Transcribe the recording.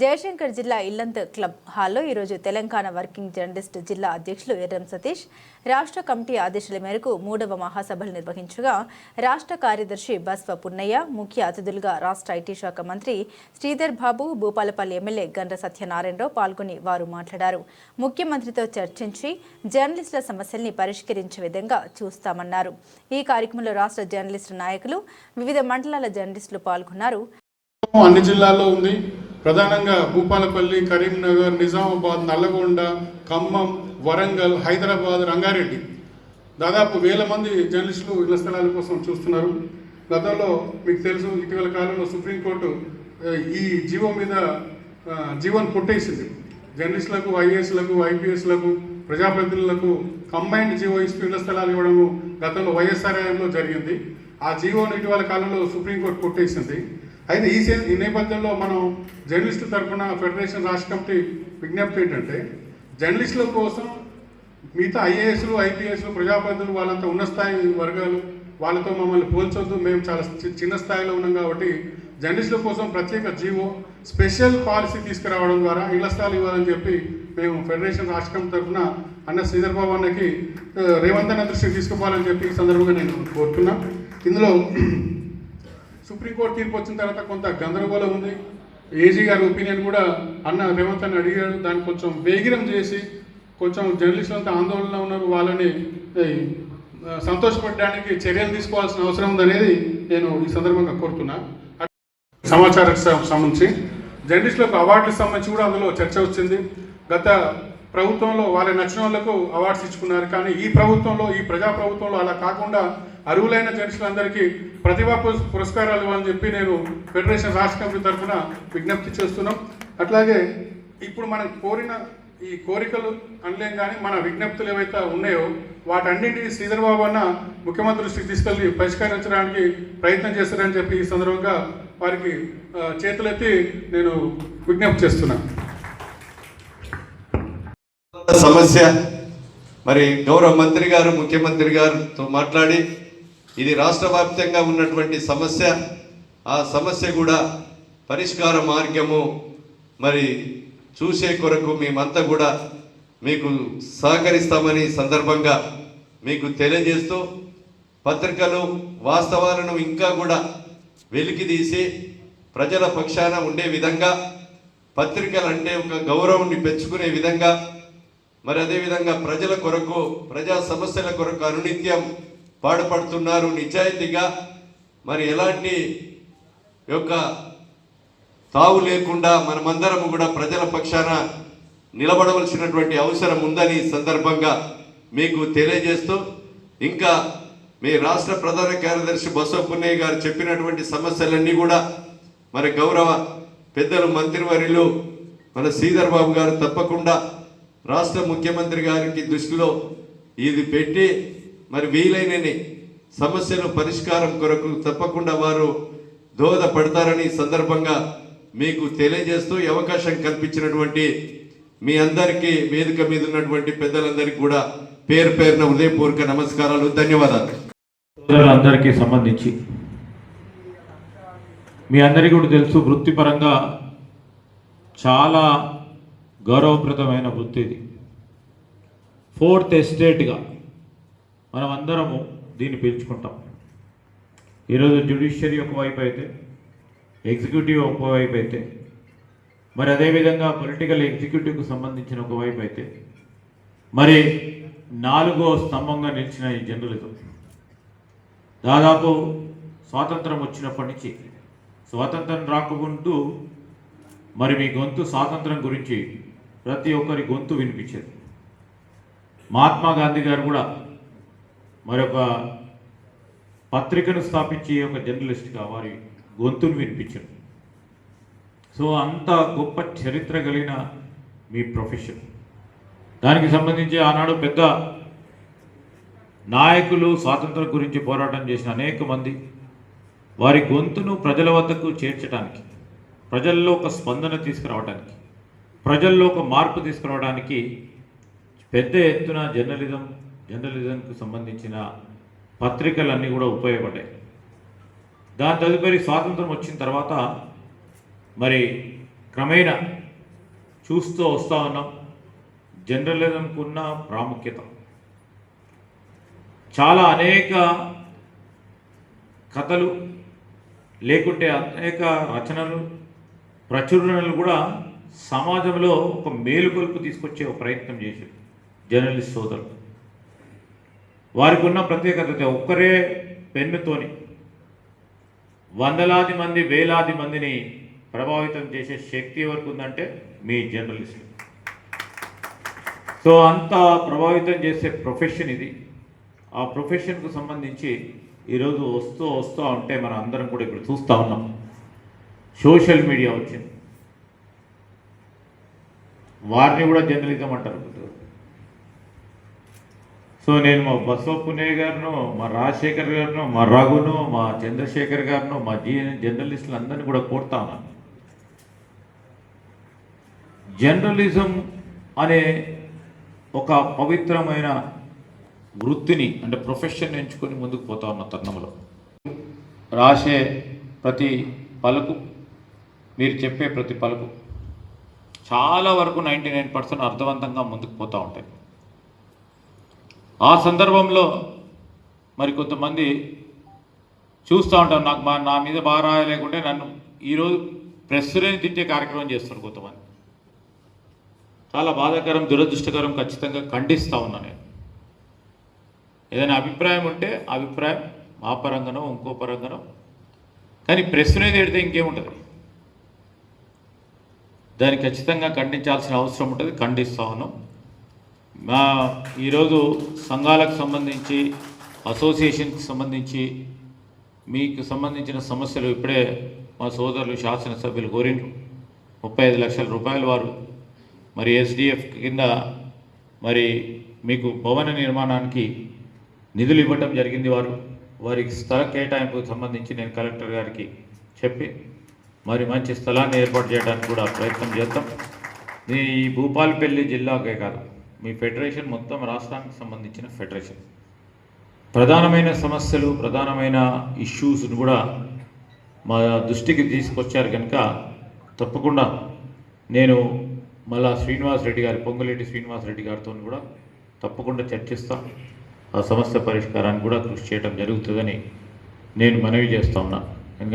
జయశంకర్ జిల్లా ఇల్లంత్ క్లబ్ హాల్లో ఈరోజు తెలంగాణ వర్కింగ్ జర్నలిస్ట్ జిల్లా అధ్యక్షులు ఎర్రం సతీష్ రాష్ట్ర కమిటీ ఆదేశాల మేరకు మూడవ మహాసభలు నిర్వహించగా రాష్ట్ర కార్యదర్శి బస్వ పున్నయ్య ముఖ్య అతిథులుగా రాష్ట్ర ఐటీ శాఖ మంత్రి శ్రీధర్ బాబు భూపాలపల్లి ఎమ్మెల్యే గండ్ర సత్యనారాయణరావు పాల్గొని వారు మాట్లాడారు. ముఖ్యమంత్రితో చర్చించి జర్నలిస్టుల సమస్యల్ని పరిష్కరించే విధంగా చూస్తామన్నారు. ఈ కార్యక్రమంలో రాష్ట్ర జర్నలిస్టు నాయకులు వివిధ మండలాల జర్నలిస్టులు పాల్గొన్నారు. అన్ని జిల్లాల్లో ఉంది. ప్రధానంగా భూపాలపల్లి కరీంనగర్ నిజామాబాద్ నల్లగొండ ఖమ్మం వరంగల్ హైదరాబాద్ రంగారెడ్డి. దాదాపు వేల మంది జర్నలిస్టులు ఇళ్ళ స్థలాల కోసం చూస్తున్నారు. గతంలో మీకు తెలుసు ఇటీవల కాలంలో సుప్రీంకోర్టు ఈ జీవో మీద జీవన్ కొట్టేసింది. జర్నలిస్టులకు ఐఏఎస్లకు ఐపీఎస్లకు ప్రజాప్రతినిధులకు కంబైన్డ్ జీవో ఇస్తూ ఇళ్ళ స్థలాలు ఇవ్వడము గతంలో వైఎస్ఆర్ జరిగింది. ఆ జీవోను ఇటీవల కాలంలో సుప్రీంకోర్టు కొట్టేసింది. అయితే ఈ సే- ఈ నేపథ్యంలో మనం జర్నలిస్టు తరఫున ఫెడరేషన్ రాష్ట్ర కమిటీ విజ్ఞప్తి ఏంటంటే జర్నలిస్టుల కోసం మిగతా ఐఏఎస్లు ఐపీఎస్లు ప్రజాప్రతినిధులు వాళ్ళంతా ఉన్న స్థాయి వర్గాలు వాళ్ళతో మమ్మల్ని పోల్చొద్దు మేము చాలా చిన్న స్థాయిలో ఉన్నాం కాబట్టి జర్నలిస్టుల కోసం ప్రత్యేక జీవో స్పెషల్ పాలసీ తీసుకురావడం ద్వారా ఇళ్ళ స్థాయిలు ఇవ్వాలని చెప్పి మేము ఫెడరేషన్ రాష్ట్ర కమిటీ తరఫున అన్న శ్రీధర్బాబు అన్నకి రేవంత్ అన్న దృష్టికి తీసుకుపోవాలని చెప్పి ఈ సందర్భంగా నేను కోరుతున్నాను ఇందులో సుప్రీంకోర్టు తీర్పు వచ్చిన తర్వాత కొంత గందరగోళం ఉంది. ఏజీ గారి ఒపీనియన్ కూడా అన్న రేవంత్ అని అడిగాడు దాన్ని కొంచెం వేగిరం చేసి కొంచెం జర్నలిస్టులు అంతా ఆందోళనలో ఉన్నారు. వాళ్ళని సంతోషపడడానికి చర్యలు తీసుకోవాల్సిన అవసరం ఉందనేది నేను ఈ సందర్భంగా కోరుతున్నా. సమాచారకు సంబంధించి జర్నలిస్టులకు అవార్డులకు సంబంధించి కూడా అందులో చర్చ వచ్చింది. గత ప్రభుత్వంలో వాళ్ళ నచ్చిన వాళ్ళకు అవార్డ్స్ ఇచ్చుకున్నారు. కానీ ఈ ప్రభుత్వంలో ఈ ప్రజా ప్రభుత్వంలో అలా కాకుండా అరువులైన జర్నలిస్టులందరికీ ప్రతిభా పురస్కారాలు ఇవ్వాలని చెప్పి నేను ఫెడరేషన్ రాష్ట్ర కమిటీ తరఫున విజ్ఞప్తి చేస్తున్నాం. అట్లాగే ఇప్పుడు మనం కోరిన ఈ కోరికలు అనలేం కానీ మన విజ్ఞప్తులు ఏవైతే ఉన్నాయో వాటన్నింటినీ శ్రీధర్ బాబు అన్న ముఖ్యమంత్రి దృష్టికి తీసుకెళ్ళి పరిష్కరించడానికి ప్రయత్నం చేస్తారని చెప్పి ఈ సందర్భంగా వారికి చేతులెత్తి నేను విజ్ఞప్తి చేస్తున్నాను సమస్య. మరి గౌరవ మంత్రి గారు ముఖ్యమంత్రి గారితో మాట్లాడి ఇది రాష్ట్ర వ్యాప్తంగా ఉన్నటువంటి సమస్య. ఆ సమస్య కూడా పరిష్కార మార్గము. మరి చూసే కొరకు మేమంతా కూడా మీకు సహకరిస్తామని సందర్భంగా మీకు తెలియజేస్తూ పత్రికలు వాస్తవాలను ఇంకా కూడా వెలికి తీసి ప్రజల పక్షాన ఉండే విధంగా పత్రికలు అంటే ఒక గౌరవాన్ని పెంచుకునే విధంగా మరి అదేవిధంగా ప్రజల కొరకు ప్రజా సమస్యల కొరకు అనునిత్యం పాడుపడుతున్నారు నిజాయితీగా. మరి ఎలాంటి యొక్క తావు లేకుండా మనమందరం కూడా ప్రజల పక్షాన నిలబడవలసినటువంటి అవసరం ఉందని సందర్భంగా మీకు తెలియజేస్తూ ఇంకా మీ రాష్ట్ర ప్రధాన కార్యదర్శి బసవ పున్నయ్య గారు చెప్పినటువంటి సమస్యలన్నీ కూడా మరి గౌరవ పెద్దలు మంత్రివర్యులు మన శ్రీధర్ బాబు గారు తప్పకుండా రాష్ట్ర ముఖ్యమంత్రి గారికి దృష్టిలో ఇది పెట్టి మరి వీలైనని సమస్యను పరిష్కారం కొరకు తప్పకుండా వారు దోహదపడతారని సందర్భంగా మీకు తెలియజేస్తూ అవకాశం కల్పించినటువంటి మీ అందరికీ వేదిక మీద ఉన్నటువంటి పెద్దలందరికీ కూడా పేరు పేరున ఉదయపూర్వక నమస్కారాలు. ధన్యవాదాలు. అందరికీ సంబంధించి మీ అందరికీ కూడా తెలుసు వృత్తిపరంగా చాలా గౌరవప్రదమైన వృత్తి ఇది. ఫోర్త్ ఎస్టేట్గా మనం అందరము దీన్ని పిలుచుకుంటాం. ఈరోజు జ్యుడిషియరీ ఒకవైపు అయితే ఎగ్జిక్యూటివ్ ఒకవైపు అయితే మరి అదేవిధంగా పొలిటికల్ ఎగ్జిక్యూటివ్కు సంబంధించిన ఒకవైపు అయితే మరి నాలుగో స్తంభంగా నిలిచిన ఈ జర్నలిజం దాదాపు స్వాతంత్రం వచ్చినప్పటి నుంచి స్వాతంత్రం రాకుంటూ మరి మీ గొంతు స్వాతంత్రం గురించి ప్రతి ఒక్కరి గొంతు వినిపించేది. మహాత్మా గాంధీ గారు కూడా మరొక పత్రికను స్థాపించి ఒక జర్నలిస్ట్గా వారి గొంతును వినిపించారు. సో అంత గొప్ప చరిత్ర కలిగిన మీ ప్రొఫెషన్. దానికి సంబంధించి ఆనాడు పెద్ద నాయకులు స్వాతంత్రం గురించి పోరాటం చేసిన అనేక మంది వారి గొంతును ప్రజల వద్దకు చేర్చడానికి ప్రజల్లో ఒక స్పందన తీసుకురావడానికి ప్రజల్లో ఒక మార్పు తీసుకురావడానికి పెద్ద ఎత్తున జర్నలిజం జర్నలిజంకు సంబంధించిన పత్రికలన్నీ కూడా ఉపయోగపడ్డాయి. దాని తదుపరి స్వాతంత్రం వచ్చిన తర్వాత మరి క్రమేణా చూస్తూ వస్తూ ఉన్నాం. జర్నలిజంకు ఉన్న ప్రాముఖ్యత. చాలా అనేక కథలు లేకుంటే అనేక రచనలు ప్రచురణలు కూడా సమాజంలో ఒక మేలుకొల్పు తీసుకొచ్చే ఒక ప్రయత్నం చేశారు జర్నలిస్ట్ సోదరులు వారికి ఉన్న ప్రత్యేకత ఒక్కరే పెన్నుతోని వందలాది మంది వేలాది మందిని ప్రభావితం చేసే శక్తి ఎవరికి ఉందంటే మీ జర్నలిస్ట్ సో అంత ప్రభావితం చేసే ప్రొఫెషన్ ఇది. ఆ ప్రొఫెషన్కు సంబంధించి ఈరోజు వస్తూ వస్తూ ఉంటే మనం అందరం కూడా ఇప్పుడు చూస్తూ ఉన్నాం. సోషల్ మీడియా వచ్చింది. వారిని కూడా జర్నలిజం అంటారు సో నేను మా బసవ పునే గారిను మా రాజశేఖర్ గారును మా రఘును మా చంద్రశేఖర్ గారును మా జీ జర్నలిస్టులు అందరినీ కూడా కోరుతా ఉన్నాను. జర్నలిజం అనే ఒక పవిత్రమైన వృత్తిని అంటే ప్రొఫెషన్ ఎంచుకొని ముందుకు పోతా ఉన్న తరుణంలో. రాసే ప్రతి పలుకు మీరు చెప్పే ప్రతి పలుకు చాలా వరకు నైంటీ నైన్ పర్సెంట్ అర్థవంతంగా ముందుకు పోతూ ఉంటాయి. ఆ సందర్భంలో మరి కొంతమంది చూస్తూ ఉంటాం నాకు మా నా మీద బాగా రాయలేకుంటే నన్ను ఈరోజు ప్రెస్సులని తిట్టే కార్యక్రమం చేస్తారు కొంతమంది. చాలా బాధాకరం దురదృష్టకరం ఖచ్చితంగా ఖండిస్తూ ఉన్నా నేను. ఏదైనా అభిప్రాయం ఉంటే అభిప్రాయం మా పరంగానో ఇంకో పరంగానో. కానీ ప్రెస్సునే తిడితే ఇంకేముంటుంది? దాన్ని ఖచ్చితంగా ఖండించాల్సిన అవసరం ఉంటుంది ఖండిస్తా ఉన్నాం. మా ఈరోజు సంఘాలకు సంబంధించి అసోసియేషన్కి సంబంధించి మీకు సంబంధించిన సమస్యలు ఇప్పుడే మా సోదరులు శాసనసభ్యులు కోరిండ్రు. ముప్పై ఐదు లక్షల రూపాయలు వారు. మరి ఎస్డిఎఫ్ కింద మరి మీకు భవన నిర్మాణానికి నిధులు ఇవ్వటం జరిగింది వారు. వారికి స్థల కేటాయింపుకు సంబంధించి నేను కలెక్టర్ గారికి చెప్పి మరి మంచి స్థలాన్ని ఏర్పాటు చేయడానికి కూడా ప్రయత్నం చేద్దాం. ఈ భూపాలపల్లి జిల్లాకే కాదు మీ ఫెడరేషన్ మొత్తం రాష్ట్రానికి సంబంధించిన ఫెడరేషన్. ప్రధానమైన సమస్యలు ప్రధానమైన ఇష్యూస్ను కూడా మా దృష్టికి తీసుకొచ్చారు కనుక తప్పకుండా నేను మళ్ళా శ్రీనివాస్ రెడ్డి గారి పొంగులేటి శ్రీనివాస్ రెడ్డి గారితో కూడా తప్పకుండా చర్చిస్తాం. ఆ సమస్య పరిష్కారానికి కూడా కృషి చేయడం జరుగుతుందని నేను మనవి చేస్తా ఉన్నాను